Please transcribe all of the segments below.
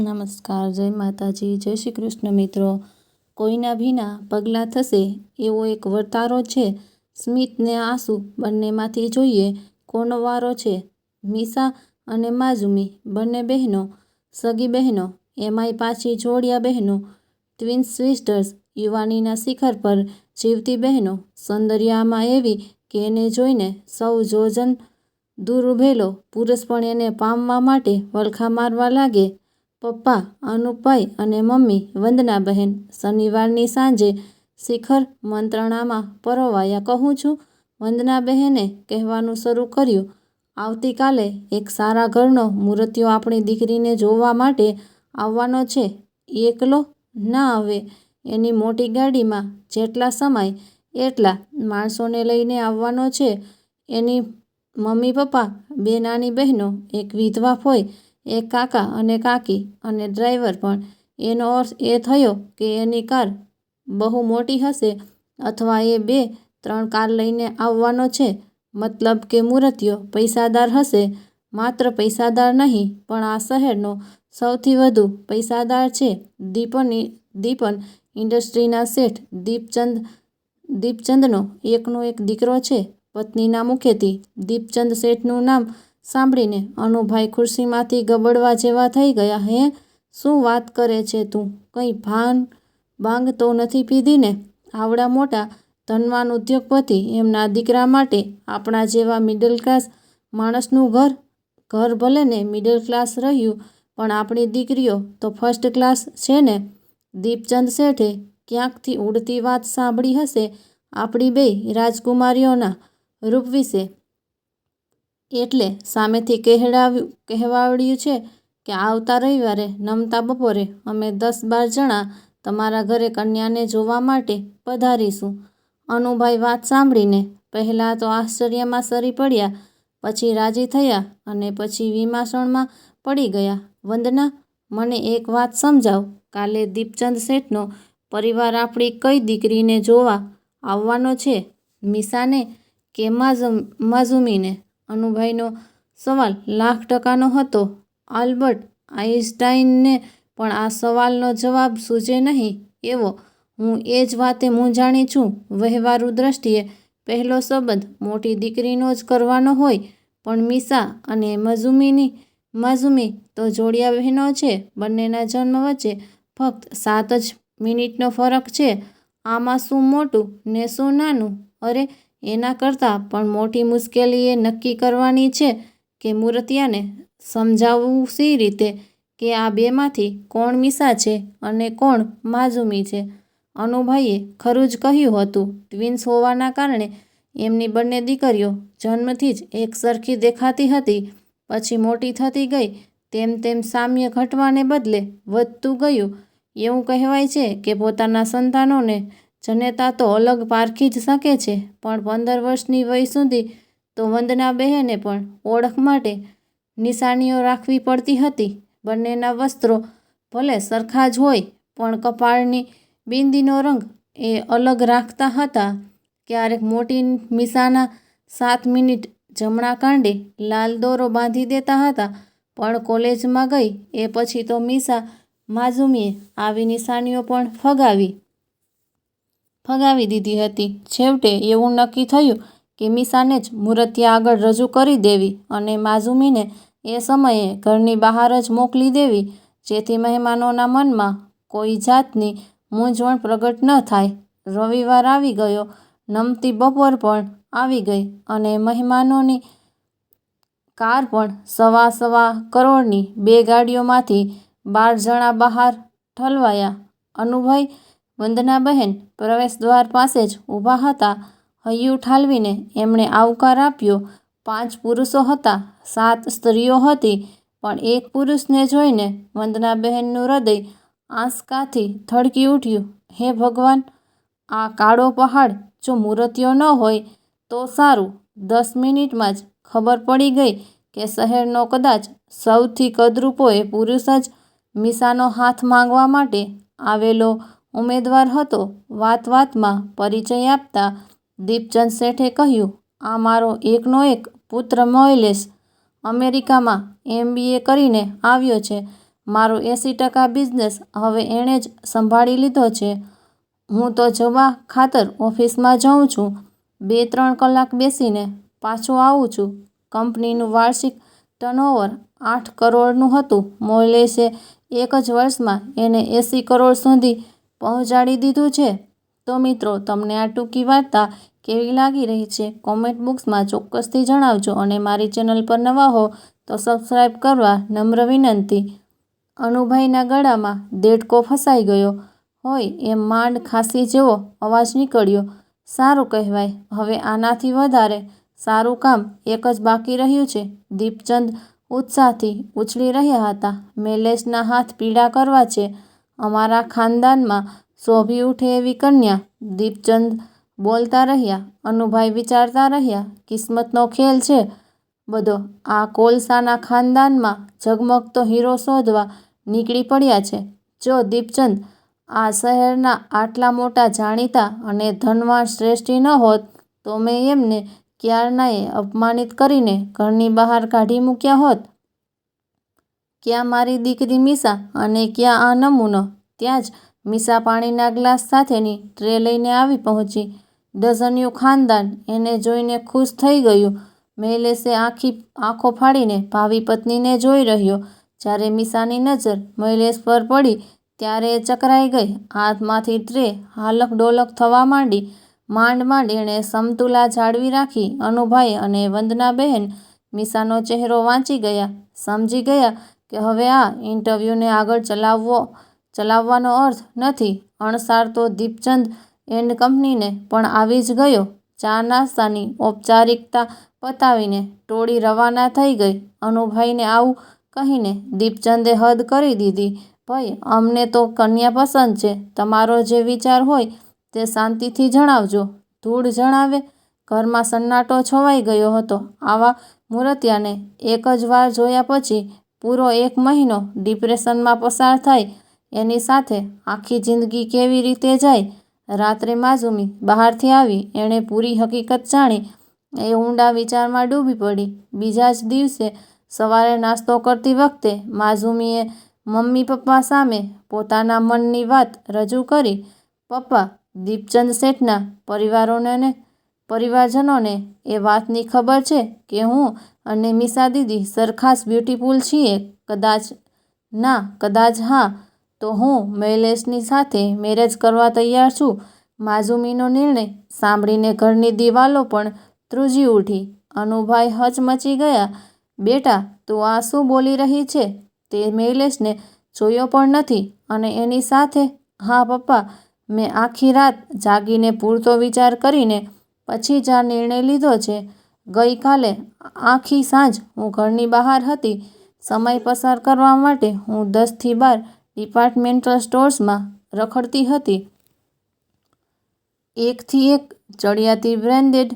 નમસ્કાર, જય માતાજી, જય શ્રી કૃષ્ણ મિત્રો. કોઈના ભીના પગલાં થશે એવો એક વર્તારો છે. સ્મિતને આંસુ બંનેમાંથી જોઈએ કોનો વારો છે? મીસા અને માઝુમી, બંને બહેનો, સગી બહેનો, એમાંય પાછી જોડિયા બહેનો, ટ્વિન સિસ્ટર્સ, યુવાનીના શિખર પર જીવતી બહેનો, સૌંદર્યામાં એવી કે એને જોઈને સૌ જોજન દૂર ઉભેલો પુરુષ પણ એને પામવા માટે વલખા મારવા લાગે. પપ્પા અનુપભાઈ અને મમ્મી વંદનાબહેન શનિવારની સાંજે શિખર મંત્રણામાં પરોવાયા. કહું છું વંદનાબહેને કહેવાનું શરૂ કર્યું. આવતીકાલે એક સારા ઘરનો મૂર્તિઓ આપણી દીકરીને જોવા માટે આવવાનો છે. એકલો ના આવે. એની મોટી ગાડીમાં જેટલા સમાય એટલા માણસોને લઈને આવવાનો છે. એની મમ્મી પપ્પા, બે નાની બહેનો, એક વિધવા ફોઈ એક કાકા અને કાકી અને ડ્રાઈવર પણ. એનો અર્થ એ થયો કે એની કાર બહુ મોટી હશે અથવા એ બે, ત્રણ કાર લઈને આવવાનો છે. મતલબ કે મૂર્તિઓ પૈસાદાર હશે. માત્ર પૈસાદાર નહીં, પણ આ શહેરનો સૌથી વધુ પૈસાદાર છે. દીપન દીપન ઇન્ડસ્ટ્રીના શેઠ દીપચંદ, દીપચંદનો એકનો એક દીકરો છે. પત્નીના મુખેથી દીપચંદ શેઠનું નામ સાંભળીને અનુભાઈ ખુરશીમાંથી ગબડવા જેવા થઈ ગયા, હે, શું વાત કરે છે તું? કંઈ ભાન બાંગ તો નથી પીધી ને આવડા મોટા ધનવાન ઉદ્યોગપતિ, એમના દીકરા માટે આપણા જેવા મિડલ ક્લાસ માણસનું ઘર? ઘર ભલે ને મિડલ ક્લાસ રહ્યું, પણ આપણી દીકરીઓ તો ફર્સ્ટ ક્લાસ છે ને? દીપચંદ શેઠે ક્યાંકથી ઉડતી વાત સાંભળી હશે આપણી બે રાજકુમારીઓના રૂપ વિશે? એટલે સામેથી કહેડાવ્યું કહેવાડ્યું છે કે આવતા રવિવારે, નમતા બપોરે અમે દસ બાર જણા તમારા ઘરે કન્યાને જોવા માટે પધારીશું. અનુભાઈ વાત સાંભળીને પહેલાં તો આશ્ચર્યમાં સરી પડ્યા, પછી રાજી થયા અને પછી વિમાસણમાં પડી ગયા. વંદના, મને એક વાત સમજાવ. કાલે દીપચંદ શેઠનો પરિવાર આપણી કઈ દીકરીને જોવા આવવાનો છે? મિસાને કે માઝમ, માઝુમીને? અનુભાઈનો સવાલ લાખ ટકાનો હતો. આલ્બર્ટ આઈન્સ્ટાઈનને પણ આ સવાલનો જવાબ સૂઝે નહીં એવો. હું એ જ વાતે મૂંઝાણી છું. વહેવારુ દ્રષ્ટિએ પહેલો સંબંધ મોટી દીકરીનો જ કરવાનો હોય, પણ મીસા અને મઝુમીની, માઝુમી તો જોડિયા બહેનો છે. બંનેના જન્મ વચ્ચે ફક્ત સાત જ મિનિટનો ફરક છે. આમાં શું મોટું ને શું નાનું? અરે એના કરતાં પણ મોટી મુશ્કેલી એ નક્કી કરવાની છે કે મૂર્તિયાને સમજાવવું સી રીતે કે આ બેમાંથી કોણ મીસા છે અને કોણ માઝુમી છે. અનુભાઈએ ખરું જ કહ્યું હતું, ટ્વિન્સ હોવાના કારણે એમની બંને દીકરીઓ જન્મથી જ એક સરખી દેખાતી હતી, પછી મોટી થતી ગઈ, તેમ તેમ સામ્ય ઘટવાને બદલે વધતું ગયું. એવું કહેવાય છે કે પોતાના સંતાનોને જનેતા તો અલગ પારખી જ શકે છે, પણ પંદર વર્ષની વય સુધી તો વંદના બહેને પણ ઓળખ માટે નિશાનીઓ રાખવી પડતી હતી. બંનેના વસ્ત્રો ભલે સરખા જ હોય, પણ કપાળની બિંદીનો રંગ એ અલગ રાખતા હતા. ક્યારેક મોટી મિસાના સાત મિનિટ જમણા કાંડે લાલ દોરો બાંધી દેતા હતા, પણ કોલેજમાં ગઈ એ પછી તો મીસા માઝુમીએ આવી નિશાનીઓ પણ ફગાવી. ફગાવી દીધી હતી. છેવટે એવું નક્કી થયું કે મિસાને જ મૂર્તિયા આગળ રજૂ કરી દેવી અને માઝુમીને એ સમયે ઘરની બહાર જ મોકલી દેવી, જેથી મહેમાનોના મનમાં કોઈ જાતની મૂંઝવણ પ્રગટ ન થાય. રવિવાર આવી ગયો, નમતી બપોર પણ આવી ગઈ અને મહેમાનોની કાર પણ સવા સવા કરોડની બે ગાડીઓમાંથી બાર જણા બહાર ઠલવાયા. અનુભાઈ વંદનાબહેન પ્રવેશદ્વાર પાસે જ ઊભા હતા. હૈયું ઠાલવીને એમણે આવકાર આપ્યો. પાંચ પુરુષો હતા. સાત સ્ત્રીઓ હતી, પણ એક પુરુષને જોઈને વંદનાબહેનનું હૃદય આંસકાથી થડકી ઉઠ્યું. હે ભગવાન, આ કાળો પહાડ જો મૂર્તિઓ ન હોય તો સારું. દસ મિનિટમાં જ ખબર પડી ગઈ કે શહેરનો કદાચ સૌથી કદરૂપો એ પુરુષ જ મીસાનો હાથ માંગવા માટે આવેલો ઉમેદવાર હતો. વાત વાતમાં પરિચય આપતા દીપચંદ શેઠે કહ્યું, આ મારો એકનો એક પુત્ર મહેલેશ અમેરિકામાં એમ કરીને આવ્યો છે. મારો એંસી ટકા બિઝનેસ હવે એણે જ સંભાળી લીધો છે. હું તો જવા ખાતર ઓફિસમાં જાઉં છું. બે ત્રણ કલાક બેસીને પાછો આવું છું. કંપનીનું વાર્ષિક ટર્નઓવર આઠ કરોડનું હતું. મોઇલેસે એક જ વર્ષમાં એને એંસી કરોડ સુધી પહોંચાડી દીધું છે. તો મિત્રો, તમને આ ટૂંકી વાર્તા કેવી લાગી રહી છે? કોમેન્ટ બોક્સમાં ચોક્કસથી જણાવજો અને મારી ચેનલ પર નવા હો તો સબસ્ક્રાઈબ કરવા નમ્ર વિનંતી. અનુભાઈના ગળામાં દેડકો ફસાઈ ગયો હોય એમ માંડ ખાંસી જેવો અવાજ નીકળ્યો. સારું કહેવાય, હવે આનાથી વધારે સારું કામ એક જ બાકી રહ્યું છે. દીપચંદ ઉત્સાહથી ઉછળી રહ્યા હતા. મેલેશના હાથ પીડા કરવા છે. અમારા ખાનદાનમાં શોભી ઉઠે એવી કન્યા દીપચંદ બોલતા રહ્યા, અનુભાઈ વિચારતા રહ્યા, કિસ્મતનો ખેલ છે. બધો આ કોલસાના ખાનદાનમાં ઝગમગતો હીરો શોધવા નીકળી પડ્યા છે. જો દીપચંદ આ શહેરના આટલા મોટા જાણીતા અને ધનવાન શ્રેષ્ઠી ન હોત, તો મેં એમને ક્યારનાએ અપમાનિત કરીને ઘરની બહાર કાઢી મૂક્યા હોત. ક્યાં મારી દીકરી મીસા અને ક્યાં આ નમૂનો? ત્યાં જ મીસા પાણીના ગ્લાસ સાથેની ટ્રે લઈને આવી પહોંચી. ડઝનિયું ખાનદાન એને જોઈને ખુશ થઈ ગયું. મહેલેશે આખી આંખો ફાડીને ભાવિ પત્નીને જોઈ રહ્યો. જ્યારે મીસાની નજર મહેલેશ પર પડી, ત્યારે ચકરાઈ ગઈ. હાથમાંથી ટ્રે હાલક ડોલક થવા માંડી. માંડ માંડ એણે સમતુલા જાળવી રાખી. અનુભાઈ અને વંદનાબહેન મીસાનો ચહેરો વાંચી ગયા, સમજી ગયા કે હવે આ ઇન્ટરવ્યૂને આગળ ચલાવવો, ચલાવવાનો અર્થ નથી. અણસાર તો દીપચંદ એન્ડ કંપનીને પણ આવી જ ગયો. ચા નાસ્તાની ઔપચારિકતા પતાવીને ટોળી રવાના થઈ ગઈ. અનુભાઈને આવું કહીને દીપચંદે હદ કરી દીધી. ભાઈ, અમને તો કન્યા પસંદ છે. તમારો જે વિચાર હોય તે શાંતિથી જણાવજો. ધૂળ જણાવે. ઘરમાં સન્નાટો છવાઈ ગયો હતો. આવા મૂર્તિયાને એક જ વાર જોયા પછી પૂરો એક મહિનો ડિપ્રેશનમાં પસાર થાય, એની સાથે આખી જિંદગી કેવી રીતે જાય? રાત્રે માઝુમી બહારથી આવી, એણે પૂરી હકીકત જાણી. એ ઊંડા વિચારમાં ડૂબી પડી. બીજા જ દિવસે સવારે નાસ્તો કરતી વખતે માઝુમીએ મમ્મી પપ્પા સામે પોતાના મનની વાત રજૂ કરી. પપ્પા, દીપચંદ શેઠના પરિવારોને પરિવારજનોને એ વાતની ખબર છે કે હું અને મીસા દીદી સરખાસ બ્યુટીફુલ છીએ, કદાચ ના, કદાચ હા, તો હું મૈલેશની સાથે મેરેજ કરવા તૈયાર છું. માઝુમીનો નિર્ણય સાંભળીને ઘરની દિવાલો પણ ત્રુજી ઉઠી. અનુભાઈ હચમચી ગયા. બેટા, તું આ શું બોલી રહી છે? તે મૈલેશને જોયો પણ નથી અને એની સાથે, હા, પપ્પા, મેં આખી રાત જાગીને પૂરતો વિચાર કરીને પછી જ આ નિર્ણય લીધો છે, ગઈકાલે આખી સાંજ હું ઘરની બહાર હતી, સમય પસાર કરવા માટે હું દસથી બાર ડિપાર્ટમેન્ટલ સ્ટોર્સમાં રખડતી હતી. એકથી એક ચડિયાતી બ્રેન્ડેડ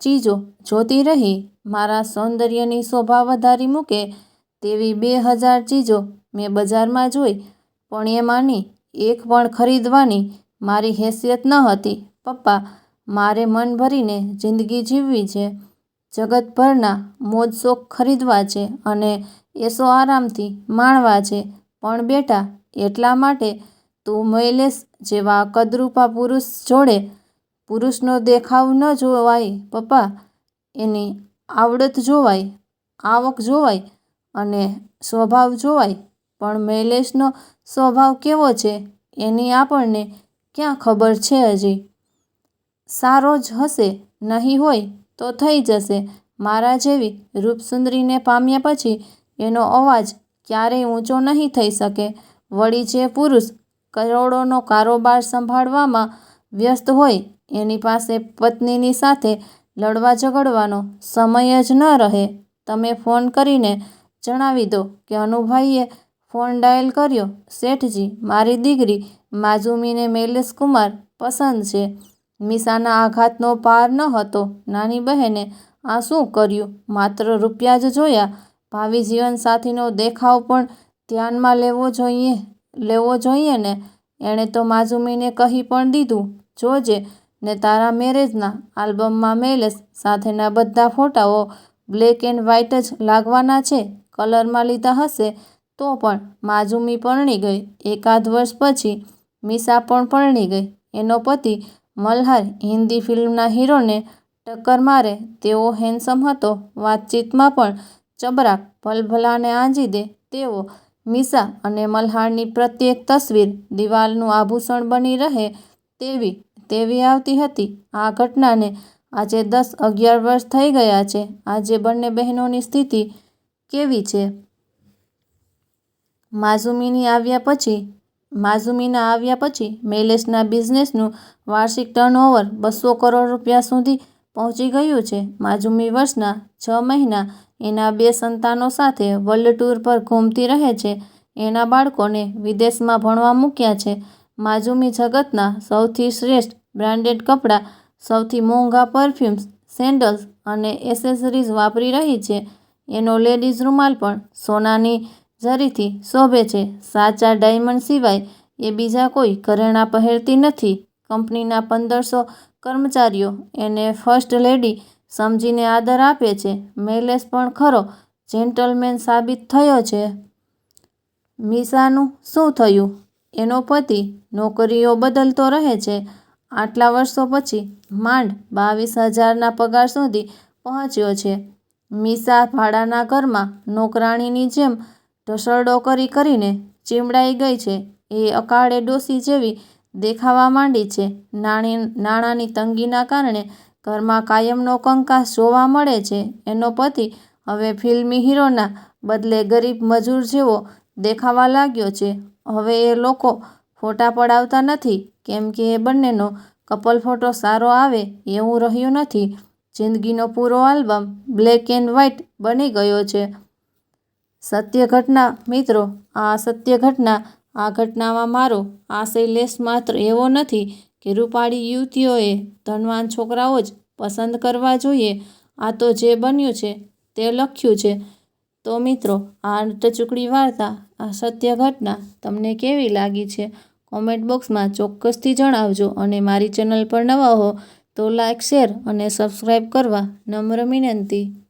ચીજો જોતી રહી, મારા સૌંદર્યની શોભા વધારી મૂકે તેવી બે હજાર ચીજો મેં બજારમાં જોઈ, પણ એમાંની એક પણ ખરીદવાની મારી હેસિયત ન હતી. પપ્પા મારે મન ભરીને જિંદગી જીવવી છે. જગતભરના મોજશોખ ખરીદવા છે અને એસો આરામથી માણવા છે. પણ બેટા, એટલા માટે તું મૈલેશ જેવા કદરૂપા પુરુષ જોડે. પુરુષનો દેખાવ ન જોવાય પપ્પા, એની આવડત જોવાય, આવક જોવાય અને સ્વભાવ જોવાય. પણ મૈલેશનો સ્વભાવ કેવો છે એની આપણને ક્યાં ખબર છે હજી? સારો જ હશે, નહીં હોય તો થઈ જશે. મારા જેવી રૂપસુંદરીને પામ્યા પછી એનો અવાજ ક્યારેય ઊંચો નહીં થઈ શકે. વળી જે પુરુષ કરોડોનો કારોબાર સંભાળવામાં વ્યસ્ત હોય, એની પાસે પત્નીની સાથે લડવા ઝઘડવાનો સમય જ ન રહે. તમે ફોન કરીને જણાવી દો કે અનુભાઈએ ફોન ડાયલ કર્યો. શેઠજી, મારી દીકરી માઝુમીને મૈલેશ કુમાર પસંદ છે. મીસાના આઘાતનો પાર ન હતો. નાની બહેને આ શું કર્યું? માત્ર રૂપિયા જ જોયા? ભાવિ જીવનસાથીનો દેખાવ પણ ધ્યાનમાં લેવો જોઈએ લેવો જોઈએ ને? એણે તો માઝુમીને કહી પણ દીધું જોજે ને તારા મેરેજના આલ્બમમાં મેલેસ સાથેના બધા ફોટાઓ બ્લેક એન્ડ વ્હાઇટ જ લાગવાના છે, કલરમાં લીધા હશે, તો પણ માઝુમી પરણી ગઈ. એકાદ વર્ષ પછી મીશા પણ પરણી ગઈ. એનો પતિ મલ્હાર હિન્દી ફિલ્મના હીરોને ટક્કર મારે તેવો હેન્ડસમ હતો. વાતચીતમાં પણ ચબરાક ભલભલાને આંજી દે તેવો મીશા અને મલ્હારની પ્રત્યેક તસવીર દિવાલનું આભૂષણ બની રહે તેવી તેવી આવતી હતી. આ ઘટનાને આજે દસ અગિયાર વર્ષ થઈ ગયા છે. આજે બંને બહેનોની સ્થિતિ કેવી છે? માઝુમીની આવ્યા પછી માઝુમીના આવ્યા પછી મેલેસના બિઝનેસનું વાર્ષિક ટર્નઓવર બસો કરોડ રૂપિયા સુધી પહોંચી ગયું છે. માઝુમી વર્ષના છ મહિના એના બે સંતાનો સાથે વર્લ્ડ ટૂર પર ઘૂમતી રહે છે. એના બાળકોને વિદેશમાં ભણવા મૂક્યા છે. માઝુમી જગતના સૌથી શ્રેષ્ઠ બ્રાન્ડેડ કપડાં, સૌથી મોંઘા પરફ્યુમ્સ, સેન્ડલ્સ અને એસેસરીઝ વાપરી રહી છે. એનો લેડીઝ રૂમાલ પણ સોનાની જરીથી શોભે છે. સાચા ડાયમંડ સિવાય એ બીજા કોઈ ઘરેણાં પહેરતી નથી. કંપનીના પંદરસો કર્મચારીઓ એને ફર્સ્ટ લેડી સમજીને આદર આપે છે. મૈલેશ પણ ખરો જેન્ટલમેન સાબિત થયો છે. મીશાનું શું થયું? એનો પતિ નોકરીઓ બદલતો રહે છે. આટલા વર્ષો પછી માંડ બાવીસ હજારના પગાર સુધી પહોંચ્યો છે. મીશા ભાડાના ઘરમાં નોકરાણીની જેમ ઢસરડો કરી કરીને ચીમડાઈ ગઈ છે. એ અકાળે ડોસી જેવી દેખાવા માંડી છે. નાણી, નાણાંની તંગીના કારણે ઘરમાં કાયમનો કંકાસ જોવા મળે છે. એનો પતિ હવે ફિલ્મી હીરોના બદલે ગરીબ મજૂર જેવો દેખાવા લાગ્યો છે. હવે એ લોકો ફોટા પડાવતા નથી, કેમ કે એ બંનેનો કપલ ફોટો સારો આવે એવું રહ્યું નથી. જિંદગીનો પૂરો આલ્બમ બ્લેક એન્ડ વ્હાઇટ બની ગયો છે. સત્ય ઘટના મિત્રો, આ સત્ય ઘટના આ ઘટનામાં મારો આશય લેશ માત્ર એવો નથી કે રૂપાળી યુવતીઓએ ધનવાન છોકરાઓ જ પસંદ કરવા જોઈએ. આ તો જે બન્યું છે તે લખ્યું છે. તો મિત્રો, આ ટચુકડી વાર્તા, આ સત્ય ઘટના તમને કેવી લાગી છે? કોમેન્ટ બોક્સમાં ચોક્કસથી જણાવજો અને મારી ચેનલ પર નવા હો તો લાઇક શેર અને સબસ્ક્રાઈબ કરવા નમ્ર વિનંતી.